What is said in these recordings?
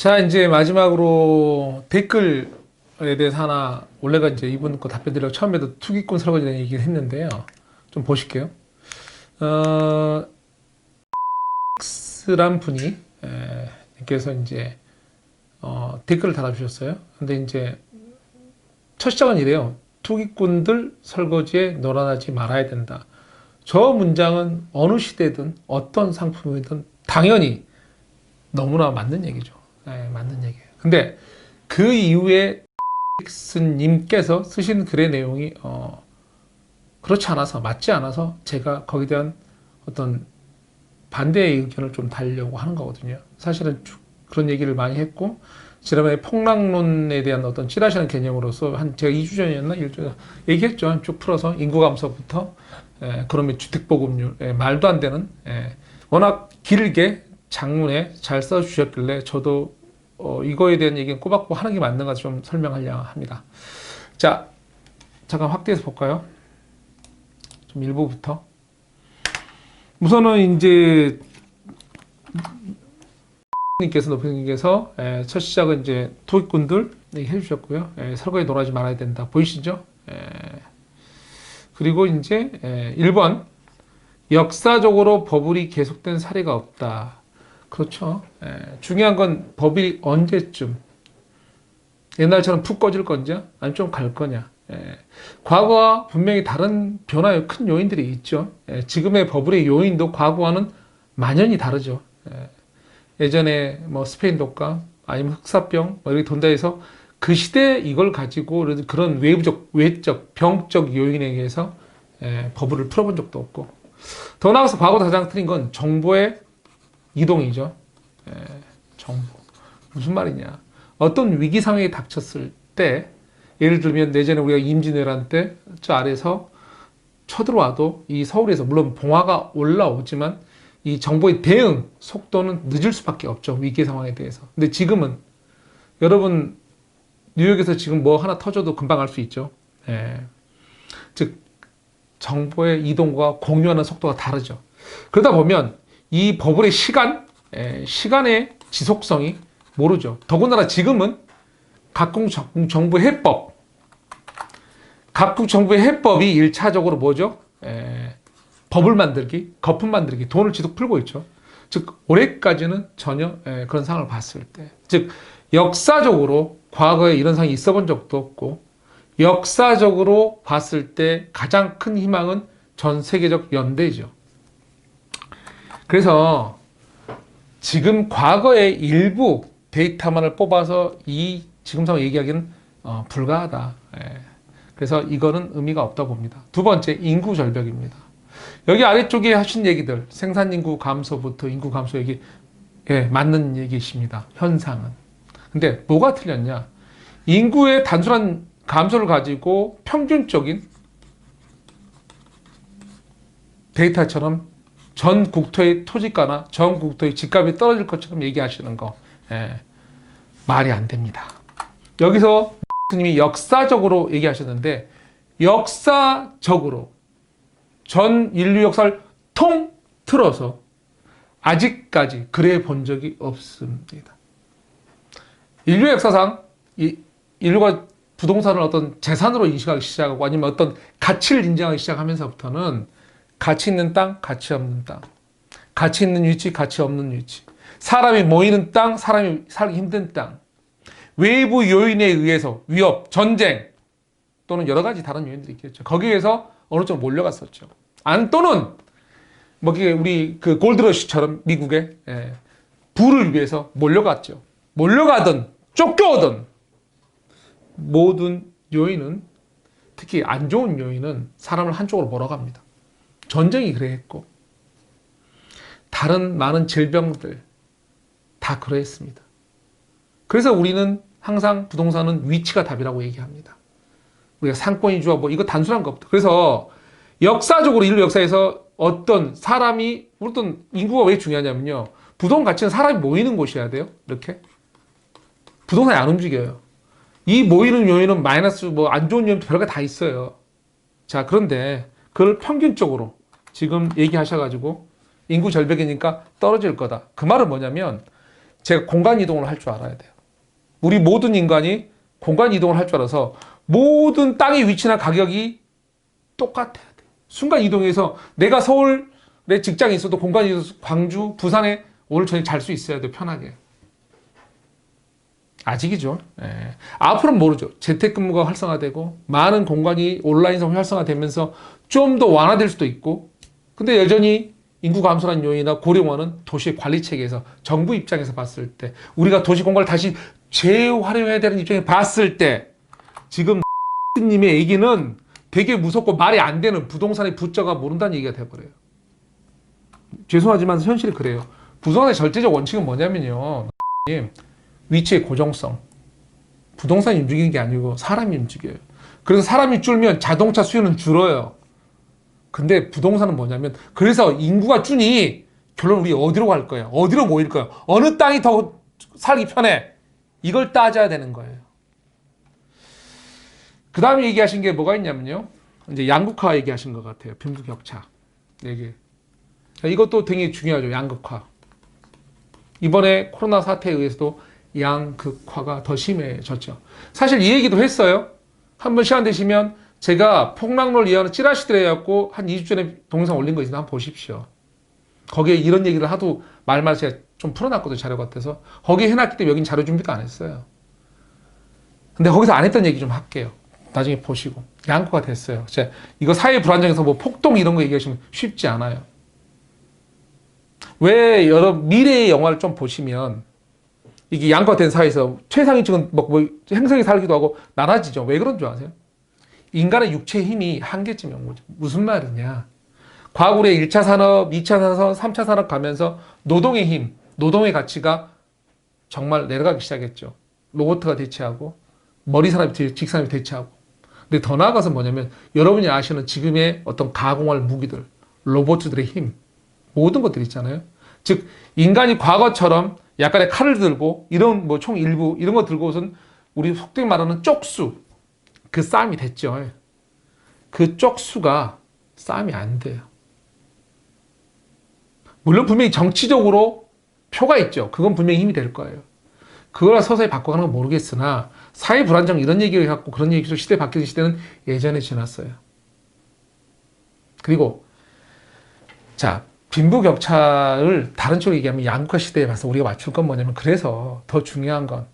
자, 이제 마지막으로 댓글에 대해서 하나, 원래가 이제 이분 거 답변 드리려고 처음에도 투기꾼 설거지에 대한 얘기를 했는데요. 좀 보실게요. 어, X란 분이, 에, 께서 이제, 어, 댓글을 달아주셨어요. 근데 이제, 첫 시작은 이래요. 투기꾼들 설거지에 놀아나지 말아야 된다. 저 문장은 어느 시대든 어떤 상품이든 당연히 너무나 맞는 얘기죠. 네, 맞는 얘기예요. 근데 그 이후에 닉슨님께서 쓰신 글의 내용이 어, 그렇지 않아서 맞지 않아서 제가 거기에 대한 어떤 반대의 의견을 좀 달려고 하는 거거든요. 사실은 쭉 그런 얘기를 많이 했고 지난번에 폭락론에 대한 어떤 찌라시는 개념으로서 한 제가 2주 전이었나 1주 전 얘기했죠. 쭉 풀어서 인구 감소부터 예, 그러면 주택 보급률 예, 말도 안 되는 예, 워낙 길게 장문에 잘 써주셨길래 저도 어, 이거에 대한 얘기는 꼬박꼬박 하는 게 맞는가 좀 설명하려 합니다. 자, 잠깐 확대해서 볼까요? 좀 일부부터. 우선은 이제 님께서 높이님께서 에, 첫 시작은 이제 토익꾼들 얘기해 주셨고요. 에, 설거지 놀아지 말아야 된다. 보이시죠? 에, 그리고 이제 에, 1번 역사적으로 버블이 계속된 사례가 없다. 그렇죠. 에, 중요한 건 버블이 언제쯤 옛날처럼 푹 꺼질 건지 아니면 좀 갈 거냐. 에, 과거와 분명히 다른 변화의 큰 요인들이 있죠. 에, 지금의 버블의 요인도 과거와는 만연히 다르죠. 에, 예전에 뭐 스페인 독감 아니면 흑사병 뭐 이렇게 돈다 해서 그 시대에 이걸 가지고 그런 외부적 외적 병적 요인에 의해서 에, 버블을 풀어본 적도 없고 더 나아가서 과거 가장 틀린 건 정보의 이동이죠. 에, 정보 무슨 말이냐? 어떤 위기 상황이 닥쳤을 때 예를 들면 내전에 우리가 임진왜란 때 저 아래서 쳐들어와도 이 서울에서 물론 봉화가 올라오지만 이 정보의 대응 속도는 늦을 수밖에 없죠. 위기 상황에 대해서. 근데 지금은 여러분 뉴욕에서 지금 뭐 하나 터져도 금방 알 수 있죠. 예. 즉 정보의 이동과 공유하는 속도가 다르죠. 그러다 보면 이 버블의 시간, 예, 시간의 지속성이 모르죠. 더군다나 지금은 각국 정- 정부 해법, 각국 정부의 해법이 일차적으로 뭐죠? 예, 버블 만들기, 거품 만들기, 돈을 지속 풀고 있죠. 즉 올해까지는 전혀 예, 그런 상황을 봤을 때, 즉 역사적으로 과거에 이런 상황이 있어본 적도 없고 역사적으로 봤을 때 가장 큰 희망은 전 세계적 연대죠. 그래서 지금 과거의 일부 데이터만을 뽑아서 이 지금 상황 얘기하기는 어, 불가하다. 예. 그래서 이거는 의미가 없다고 봅니다. 두 번째 인구 절벽입니다. 여기 아래쪽에 하신 얘기들 생산 인구 감소부터 인구 감소 얘기 예, 맞는 얘기십니다. 현상은. 근데 뭐가 틀렸냐? 인구의 단순한 감소를 가지고 평균적인 데이터처럼 전 국토의 토지가나 전 국토의 집값이 떨어질 것처럼 얘기하시는 거 예, 말이 안 됩니다. 여기서 님이 역사적으로 얘기하셨는데 역사적으로 전 인류 역사를 통틀어서 아직까지 그래 본 적이 없습니다. 인류 역사상 이 인류가 부동산을 어떤 재산으로 인식하기 시작하고 아니면 어떤 가치를 인정하기 시작하면서부터는 가치 있는 땅, 가치 없는 땅, 가치 있는 위치, 가치 없는 위치, 사람이 모이는 땅, 사람이 살기 힘든 땅, 외부 요인에 의해서 위협, 전쟁 또는 여러 가지 다른 요인들이 있겠죠. 거기에서 어느 정도 몰려갔었죠. 안 또는 뭐 우리 그 골드러시처럼 미국에 예, 부를 위해서 몰려갔죠. 몰려가든 쫓겨오든 모든 요인은 특히 안 좋은 요인은 사람을 한쪽으로 몰아갑니다. 전쟁이 그래 했고 다른 많은 질병들 다 그러했습니다. 그래서 우리는 항상 부동산은 위치가 답이라고 얘기합니다. 우리가 상권 위주와 뭐 이거 단순한 거 없다. 그래서 역사적으로 인류 역사에서 어떤 사람이 어떤 인구가 왜 중요하냐면요. 부동산 가치는 사람이 모이는 곳이어야 돼요. 이렇게 부동산이 안 움직여요. 이 모이는 요인은 마이너스 뭐 안 좋은 요인도 별거 다 있어요. 자 그런데 그걸 평균적으로 지금 얘기하셔가지고 인구 절벽이니까 떨어질 거다. 그 말은 뭐냐면 제가 공간 이동을 할 줄 알아야 돼요. 우리 모든 인간이 공간 이동을 할 줄 알아서 모든 땅의 위치나 가격이 똑같아야 돼. 순간 이동해서 내가 서울에 직장에 있어도 공간 이동 광주, 부산에 오늘 저녁 잘 수 있어야 돼 편하게. 아직이죠. 예. 앞으로는 모르죠. 재택근무가 활성화되고 많은 공간이 온라인상 활성화되면서 좀 더 완화될 수도 있고, 근데 여전히 인구 감소라는 요인이나 고령화는 도시 관리 체계에서 정부 입장에서 봤을 때 우리가 도시 공간을 다시 재활용해야 되는 입장에 봤을 때 지금 님의 얘기는 되게 무섭고 말이 안 되는 부동산의 부자가 모른다는 얘기가 돼버려요. 죄송하지만 현실이 그래요. 부동산의 절대적 원칙은 뭐냐면요. 님, 위치의 고정성. 부동산이 움직이는 게 아니고 사람이 움직여요. 그래서 사람이 줄면 자동차 수요는 줄어요. 근데 부동산은 뭐냐면 그래서 인구가 줄니 결론 우리 어디로 갈 거예요? 어디로 모일 거예요? 어느 땅이 더 살기 편해? 이걸 따져야 되는 거예요. 그 다음에 얘기하신 게 뭐가 있냐면요. 이제 양극화 얘기하신 것 같아요. 빈부격차. 얘기. 자, 이것도 되게 중요하죠. 양극화. 이번에 코로나 사태에 의해서도 양극화가 더 심해졌죠. 사실 이 얘기도 했어요. 한번 시간 되시면 제가 폭락론을 이해하는 찌라시들에 갖고 한 2주 전에 동영상 올린 거 있으면 한번 보십시오. 거기에 이런 얘기를 하도 말말 제가 좀 풀어놨거든요. 자료 같아서. 거기에 해놨기 때문에 여긴 자료 준비도 안 했어요. 근데 거기서 안 했던 얘기 좀 할게요. 나중에 보시고. 양극화가 됐어요. 제가 이거 사회 불안정에서 뭐 폭동 이런 거 얘기하시면 쉽지 않아요. 왜 여러 미래의 영화를 좀 보시면 이게 양극화된 사회에서 최상위층은 뭐, 뭐 행성에 살기도 하고 나눠지죠. 왜 그런 줄 아세요? 인간의 육체의 힘이 한계점이 온 거죠. 무슨 말이냐? 과거의 1차 산업, 2차 산업, 3차 산업 가면서 노동의 힘, 노동의 가치가 정말 내려가기 시작했죠. 로봇가 대체하고 머리 사람이 직사람이 대체하고. 근데 더 나아가서 뭐냐면 여러분이 아시는 지금의 어떤 가공할 무기들, 로봇들의 힘, 모든 것들 있잖아요. 즉 인간이 과거처럼 약간의 칼을 들고 이런 뭐 총 일부 이런 거 들고선 우리 속된 말하는 쪽수 그 싸움이 됐죠. 그 쪽수가 싸움이 안 돼요. 물론 분명히 정치적으로 표가 있죠. 그건 분명히 힘이 될 거예요. 그걸 서서히 바꿔가는 건 모르겠으나 사회 불안정 이런 얘기를 갖고 그런 얘기로 시대 바뀌는 시대는 예전에 지났어요. 그리고 자 빈부격차를 다른 쪽으로 얘기하면 양극화 시대에 봐서 우리가 맞출 건 뭐냐면 그래서 더 중요한 건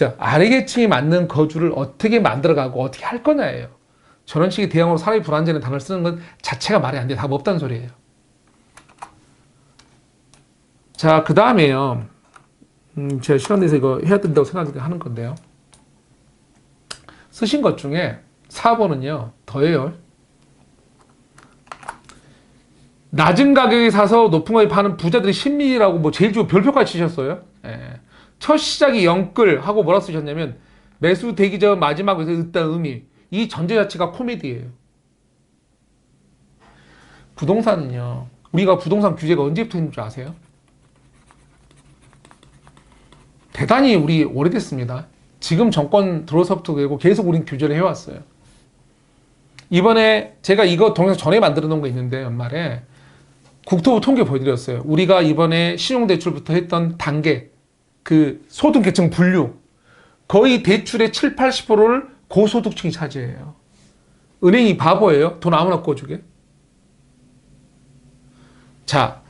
자, 아래 계층이 맞는 거주를 어떻게 만들어가고 어떻게 할 거냐예요. 저런 식의 대형으로 사회 불안정의 단어를 쓰는 건 자체가 말이 안 돼. 답 없다는 소리예요. 자, 그 다음에요. 음, 제가 시간 내서 이거 해야 된다고 생각하는 건데요. 쓰신 것 중에 4번은요, 더해요. 낮은 가격에 사서 높은 가격에 파는 부자들의 심리라고 뭐 제일 좋은 별표까지 치셨어요. 예. 첫 시작이 영끌 하고 뭐라 쓰셨냐면 매수 되기 전 마지막에서 으따 의미 이 전제 자체가 코미디예요. 부동산은요. 우리가 부동산 규제가 언제부터 있는 줄 아세요? 대단히 우리 오래됐습니다. 지금 정권 들어서부터 되고 계속 우린 규제를 해왔어요. 이번에 제가 이거 동영상 전에 만들어 놓은 거 있는데 연말에 국토부 통계 보여드렸어요. 우리가 이번에 신용대출부터 했던 단계 그 소득 계층 분류 거의 대출의 7, 80%를 고소득층이 차지해요. 은행이 바보예요. 돈 아무나 꿔주게. 자,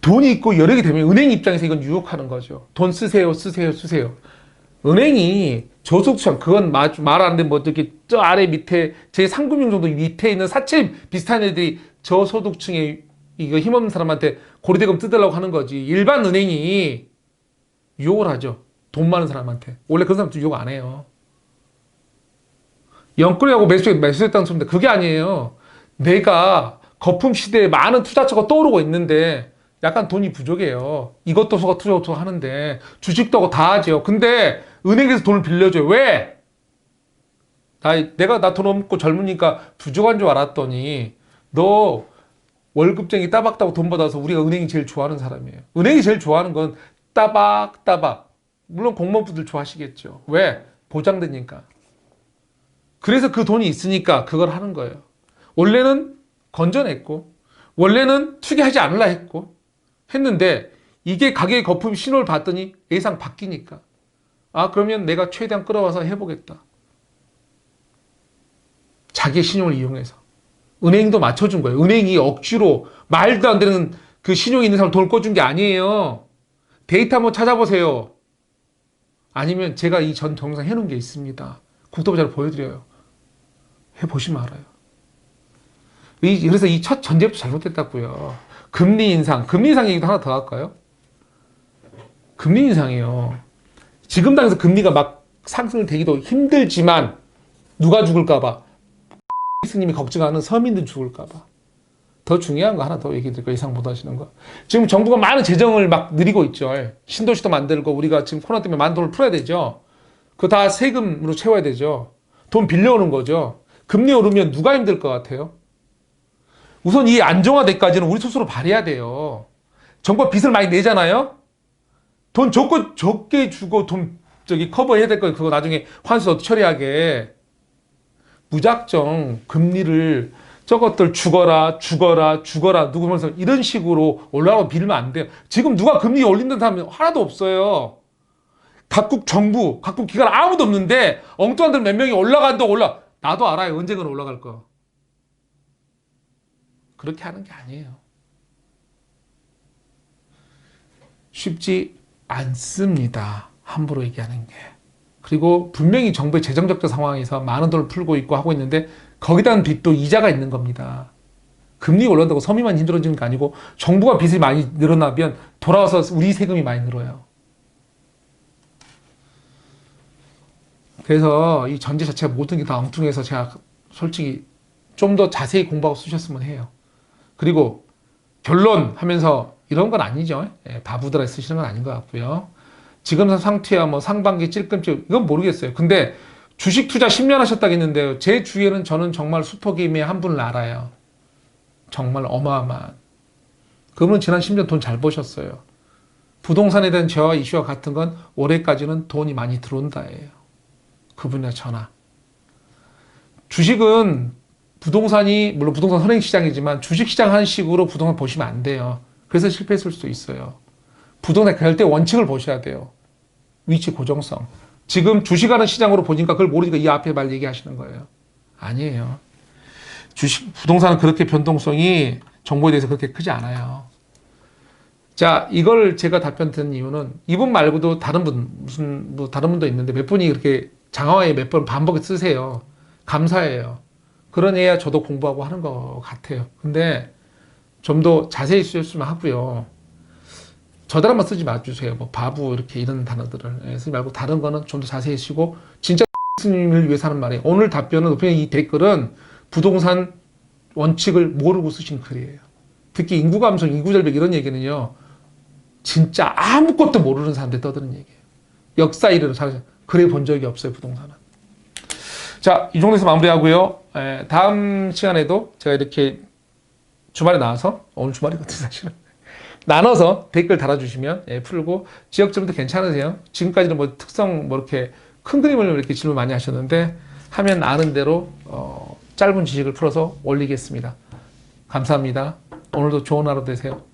돈이 있고 여력이 되면 은행 입장에서 이건 유혹하는 거죠. 돈 쓰세요, 쓰세요, 쓰세요. 은행이 저소득층 그건 말하는데 뭐 어떻게 저 아래 밑에 제 상금융 정도 밑에 있는 사채 비슷한 애들이 저소득층에 이거 힘없는 사람한테 고리대금 뜯으려고 하는 거지. 일반 은행이 유혹을 하죠. 돈 많은 사람한테. 원래 그런 사람들 유혹 안 해요. 영끌이하고 매수했, 매수했다는 소리인데 그게 아니에요. 내가 거품 시대에 많은 투자처가 떠오르고 있는데 약간 돈이 부족해요. 이것도 저것 저것 하는데 주식도 하고 다 하죠. 근데 은행에서 돈을 빌려줘요. 왜? 나, 내가 나 돈 없고 젊으니까 부족한 줄 알았더니 너 월급쟁이 따박따박 돈 받아서 우리가 은행이 제일 좋아하는 사람이에요. 은행이 제일 좋아하는 건 따박따박. 물론 공무원분들 좋아하시겠죠. 왜? 보장되니까. 그래서 그 돈이 있으니까 그걸 하는 거예요. 원래는 건져냈고, 원래는 투기하지 않으려 했고, 했는데, 이게 가격의 거품 신호를 봤더니 예상 바뀌니까. 아, 그러면 내가 최대한 끌어와서 해보겠다. 자기의 신용을 이용해서. 은행도 맞춰준 거예요. 은행이 억지로 말도 안 되는 그 신용이 있는 사람을 돈을 꿔준 게 아니에요. 데이터 한번 찾아보세요. 아니면 제가 이 전 동영상 해놓은 게 있습니다. 국토부자로 보여드려요. 해보시면 알아요. 이- 그래서 이 첫 전제부터 잘못됐다고요. 금리 인상, 금리 인상 얘기도 하나 더 할까요? 금리 인상이요. 지금 당에서 금리가 막 상승을 되기도 힘들지만 누가 죽을까봐 스님이 걱정하는 서민들 죽을까봐 더 중요한 거 하나 더 얘기 드릴게요. 예상 못 하시는 거. 지금 정부가 많은 재정을 막 늘리고 있죠. 신도시도 만들고 우리가 지금 코로나 때문에 많은 돈을 풀어야 되죠. 그거 다 세금으로 채워야 되죠. 돈 빌려오는 거죠. 금리 오르면 누가 힘들 것 같아요? 우선 이 안정화돼까지는 우리 스스로 발해야 돼요. 정부가 빚을 많이 내잖아요. 돈 적고 적게 주고 돈 저기 커버해야 될거 그거 나중에 환수 처리하게 무작정 금리를 저것들 죽어라 죽어라 죽어라 누구 면서 이런 식으로 올라가고 빌면 안 돼요. 지금 누가 금리 올린다는 사람이 하나도 없어요. 각국 정부, 각국 기관 아무도 없는데 엉뚱한 들몇 명이 올라간다 올라 나도 알아요. 언젠가는 올라갈 거. 그렇게 하는 게 아니에요. 쉽지 않습니다. 함부로 얘기하는 게. 그리고 분명히 정부의 재정적자 상황에서 많은 돈을 풀고 있고 하고 있는데 거기다 빚도 이자가 있는 겁니다. 금리 올라간다고 서민만 힘들어지는 게 아니고 정부가 빚이 많이 늘어나면 돌아와서 우리 세금이 많이 늘어요. 그래서 이 전제 자체가 모든 게 다 엉뚱해서 제가 솔직히 좀 더 자세히 공부하고 쓰셨으면 해요. 그리고 결론 하면서 이런 건 아니죠. 예, 바보들아 쓰시는 건 아닌 것 같고요. 지금 상태야 뭐 상반기 찔끔찔 이건 모르겠어요. 근데 주식 투자 10년 하셨다겠는데요. 제 주위에는 저는 정말 수토기임의 한 분을 알아요. 정말 어마어마한. 그분은 지난 10년 돈 잘 버셨어요. 부동산에 대한 재화 이슈와 같은 건 올해까지는 돈이 많이 들어온다예요. 그분이나 저나. 주식은 부동산이 물론 부동산 선행 시장이지만 주식 시장 하는 식으로 부동산 보시면 안 돼요. 그래서 실패했을 수도 있어요. 부동산 결대 원칙을 보셔야 돼요. 위치 고정성. 지금 주식하는 시장으로 보니까 그걸 모르니까 이 앞에 말 얘기하시는 거예요. 아니에요. 주식 부동산은 그렇게 변동성이 정보에 대해서 그렇게 크지 않아요. 자, 이걸 제가 답변 드린 이유는 이분 말고도 다른 분 무슨 뭐 다른 분도 있는데 몇 분이 그렇게 장화에 몇 번 반복해 쓰세요. 감사해요. 그러내야 저도 공부하고 하는 것 같아요. 근데 좀 더 자세히 쓰셨으면 하고요. 저들 한번 쓰지 마주세요. 뭐 바보 이렇게 이런 단어들을 예, 쓰지 말고 다른 거는 좀 더 자세히 쓰고 진짜 스님을 위해서 하는 말이에요. 오늘 답변은 그냥 이 댓글은 부동산 원칙을 모르고 쓰신 글이에요. 특히 인구 감소, 인구 절벽 이런 얘기는요. 진짜 아무것도 모르는 사람들 떠드는 얘기예요. 역사 이르는 사람 그래 본 적이 없어요 부동산은. 자, 이 정도에서 마무리하고요. 에, 다음 시간에도 제가 이렇게 주말에 나와서 오늘 주말이거든요 사실은 나눠서 댓글 달아주시면 예, 풀고 지역점도 괜찮으세요? 지금까지는 뭐 특성 뭐 이렇게 큰 그림을 이렇게 질문 많이 하셨는데 하면 아는 대로 어, 짧은 지식을 풀어서 올리겠습니다. 감사합니다. 오늘도 좋은 하루 되세요.